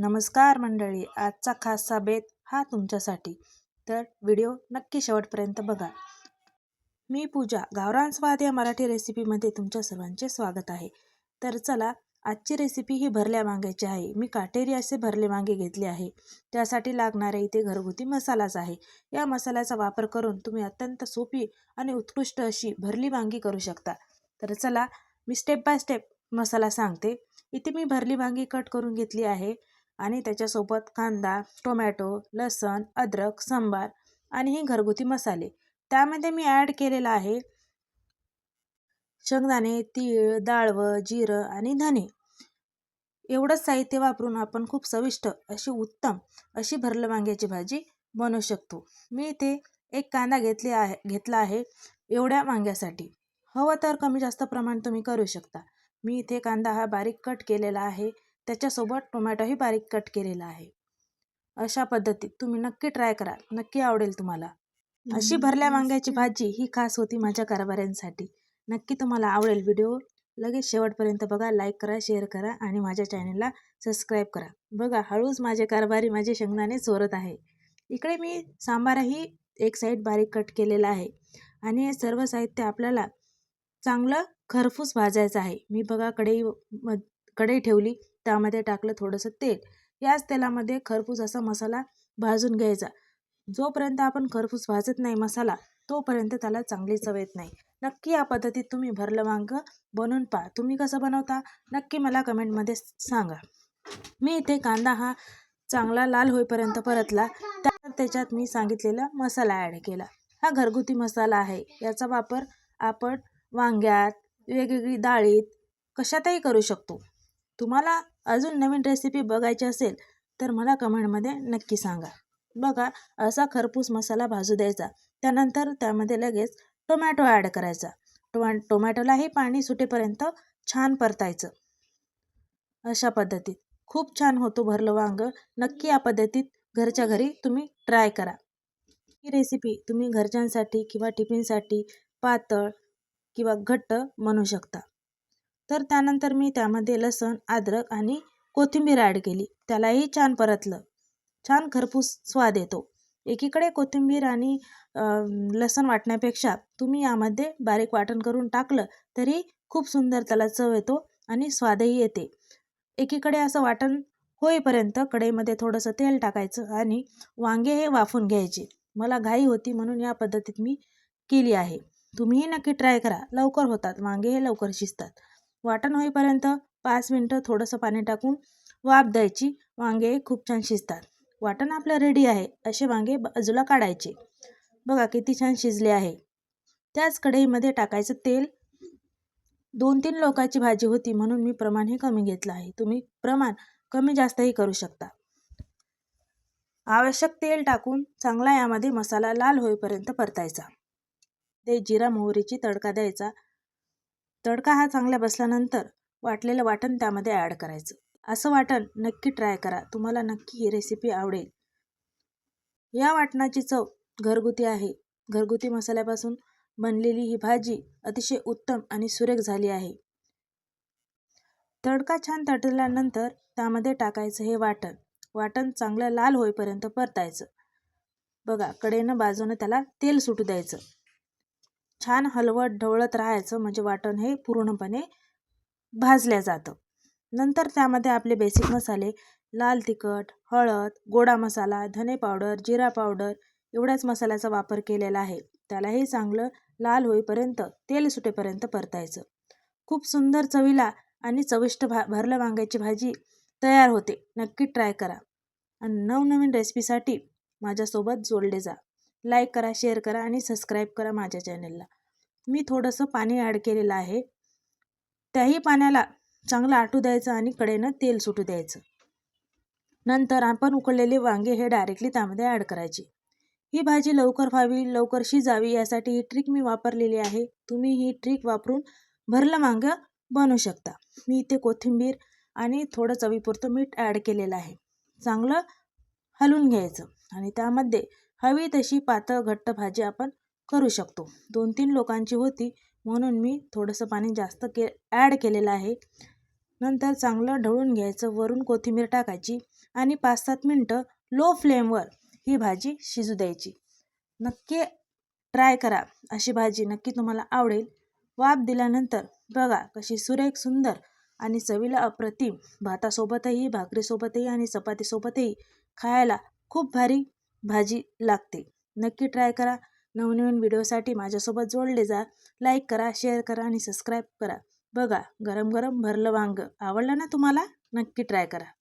नमस्कार मंडळी आजचा खास बेत हा तुमच्यासाठी. तर व्हिडिओ नक्की शेवटपर्यंत बघा. मी पूजा गावरान स्वाद या मराठी रेसिपीमध्ये तुमच्या सर्वांचे स्वागत आहे. तर चला आजची रेसिपी ही भरल्या वांग्याची आहे. मी काटेरी असे भरले वांगे घेतले आहे. त्यासाठी लागणारे इथे घरगुती मसालाच आहे. या मसाल्याचा वापर करून तुम्ही अत्यंत सोपी आणि उत्कृष्ट अशी भरली वांगी करू शकता. तर चला मी स्टेप बाय स्टेप मसाला सांगते. इथे मी भरली वांगी कट करून घेतली आहे. आणि त्याच्यासोबत कांदा टोमॅटो लसण अद्रक सांबार आणि हे घरगुती मसाले. त्यामध्ये मी ॲड केलेला आहे शेंगदाणे तीळ डाळवं जिरं आणि धने एवढंच साहित्य वापरून आपण खूप चविष्ट अशी उत्तम अशी भरलं वांग्याची भाजी बनवू शकतो. मी इथे एक कांदा घेतले आहे घेतला आहे एवढ्या वांग्यासाठी. हवं तर कमी जास्त प्रमाण तुम्ही करू शकता. मी इथे कांदा हा बारीक कट केलेला आहे. त्याच्यासोबत टोमॅटोही बारीक कट केलेला आहे. अशा पद्धतीत तुम्ही नक्की ट्राय करा नक्की आवडेल तुम्हाला. अशी भरल्या वांग्याची भाजी ही खास होती माझ्या कारभाऱ्यांसाठी. नक्की तुम्हाला आवडेल व्हिडिओ. लगेच शेवटपर्यंत बघा लाईक करा शेअर करा आणि माझ्या चॅनलला सबस्क्राईब करा. बघा हळूच माझे कारभारी माझे शेंगदाणे चोरत आहे. इकडे मी सांबारही एक साईड बारीक कट केलेला आहे आणि हे सर्व साहित्य आपल्याला चांगलं खरपूस भाजायचं आहे. मी बघा कढई म कढई ठेवली. त्यामध्ये टाकलं थोडंसं तेल. याच तेलामध्ये खरपूस असा मसाला भाजून घ्यायचा. जोपर्यंत आपण खरपूस भाजत नाही मसाला तोपर्यंत त्याला चांगली चव येत नाही. नक्की या पद्धतीत तुम्ही भरलं वांग बनवून पहा. तुम्ही कसं बनवता नक्की मला कमेंटमध्ये सांगा. मी इथे कांदा हा चांगला लाल होईपर्यंत परतला. त्यानंतर त्याच्यात मी सांगितलेला मसाला ॲड केला. हा घरगुती मसाला आहे. याचा वापर आपण वांग्यात वेगवेगळी डाळीत कशातही करू शकतो. तुम्हाला अजून नवीन रेसिपी बघायची असेल तर मला कमेंटमध्ये नक्की सांगा. बघा असा खरपूस मसाला भाजू द्यायचा. त्यानंतर त्यामध्ये लगेच टोमॅटो ॲड करायचा. टोमॅ टोमॅटोलाही पाणी सुटेपर्यंत छान परतायचं. अशा पद्धतीत. खूप छान होतो भरलं वांग. नक्की या पद्धतीत घरच्या घरी तुम्ही ट्राय करा. ही रेसिपी तुम्ही घरच्यांसाठी किंवा टिफिनसाठी पातळ किंवा घट्ट म्हणू शकता. तर त्यानंतर मी त्यामध्ये लसण अद्रक आणि कोथिंबीर ॲड केली. त्यालाही छान परतलं. छान खरपूस स्वाद येतो. एकीकडे कोथिंबीर आणि लसण वाटण्यापेक्षा तुम्ही यामध्ये बारीक वाटण करून टाकलं तरी खूप सुंदर त्याला चव येतो आणि स्वादही येते. एकीकडे असं वाटण होईपर्यंत कढईमध्ये थोडंसं तेल टाकायचं आणि वांगे हे वाफून घ्यायचे. मला घाई होती म्हणून या पद्धतीत मी केली आहे. तुम्हीही नक्की ट्राय करा. लवकर होतात. वांगे हे लवकर शिजतात. वाटण होईपर्यंत पाच मिनटं थोडंसं पाणी टाकून वाफ द्यायची. वांगे खूप छान शिजतात. वाटण आपलं रेडी आहे असे वांगे बाजूला काढायचे. बघा किती छान शिजले आहे. त्याच कढईमध्ये टाकायचं तेल. दोन तीन लोकांची भाजी होती म्हणून मी प्रमाण हे कमी घेतलं आहे. तुम्ही प्रमाण कमी जास्तही करू शकता. आवश्यक तेल टाकून चांगला यामध्ये मसाला लाल होईपर्यंत परतायचा. ते जिरा मोहरीची तडका द्यायचा. तडका हा चांगला बसल्यानंतर वाटलेलं वाटण त्यामध्ये ॲड करायचं. असं वाटण नक्की ट्राय करा. तुम्हाला नक्की ही रेसिपी आवडेल. या वाटणाची चव घरगुती आहे. घरगुती मसाल्यापासून बनलेली ही भाजी अतिशय उत्तम आणि सुरेख झाली आहे. तडका छान तटल्यानंतर त्यामध्ये टाकायचं हे वाटण. वाटण चांगलं लाल होईपर्यंत परतायचं. बघा कडेनं बाजूनं त्याला तेल सुटू द्यायचं. छान हलवत ढवळत राहायचं म्हणजे वाटण हे पूर्णपणे भाजल्या जातं. नंतर त्यामध्ये आपले बेसिक मसाले लाल तिखट हळद गोडा मसाला धने पावडर जिरा पावडर एवढ्याच मसाल्याचा वापर केलेला आहे. त्यालाही चांगलं लाल होईपर्यंत तेल सुटेपर्यंत परतायचं. खूप सुंदर चवीला आणि चविष्ट भा भरलं वांग्याची भाजी तयार होते. नक्की ट्राय करा. आणि नवनवीन रेसिपीसाठी माझ्यासोबत जोडले जा. लाईक करा शेअर करा आणि सबस्क्राईब करा माझ्या चॅनलला मी थोडंसं पाणी ॲड केलेलं आहे. त्याही पाण्याला चांगलं आटू द्यायचं आणि कडेनं तेल सुटू द्यायचं. नंतर आपण उकळलेले वांगे हे डायरेक्टली त्यामध्ये ॲड करायचे. ही भाजी लवकर व्हावी लवकर शिजावी यासाठी ही ट्रिक मी वापरलेली आहे. तुम्ही ही ट्रिक वापरून भरलं वांगं बनवू शकता. मी इथे कोथिंबीर आणि थोडं चवीपुरतं मीठ ॲड केलेलं आहे. चांगलं हलवून घ्यायचं आणि त्यामध्ये हवी तशी पातळ घट्ट भाजी आपण करू शकतो. दोन तीन लोकांची होती म्हणून मी थोडंसं पाणी जास्त के ॲड केलेलं आहे. नंतर चांगलं ढवळून घ्यायचं वरून कोथिंबीर टाकायची आणि पाच सात मिनटं लो फ्लेमवर ही भाजी शिजू द्यायची. नक्की ट्राय करा अशी भाजी नक्की तुम्हाला आवडेल. वाफ दिल्यानंतर बघा कशी सुरेख सुंदर आणि चवीला अप्रतिम. भातासोबतही भाकरीसोबतही आणि चपातीसोबतही खायला खूप भारी भाजी लागते. नक्की ट्राय करा. नवनवीन व्हिडिओसाठी माझ्यासोबत जोडले जा. लाईक करा शेअर करा आणि सबस्क्राईब करा. बघा गरम गरम भरलं वांग. आवडलं ना तुम्हाला? नक्की ट्राय करा.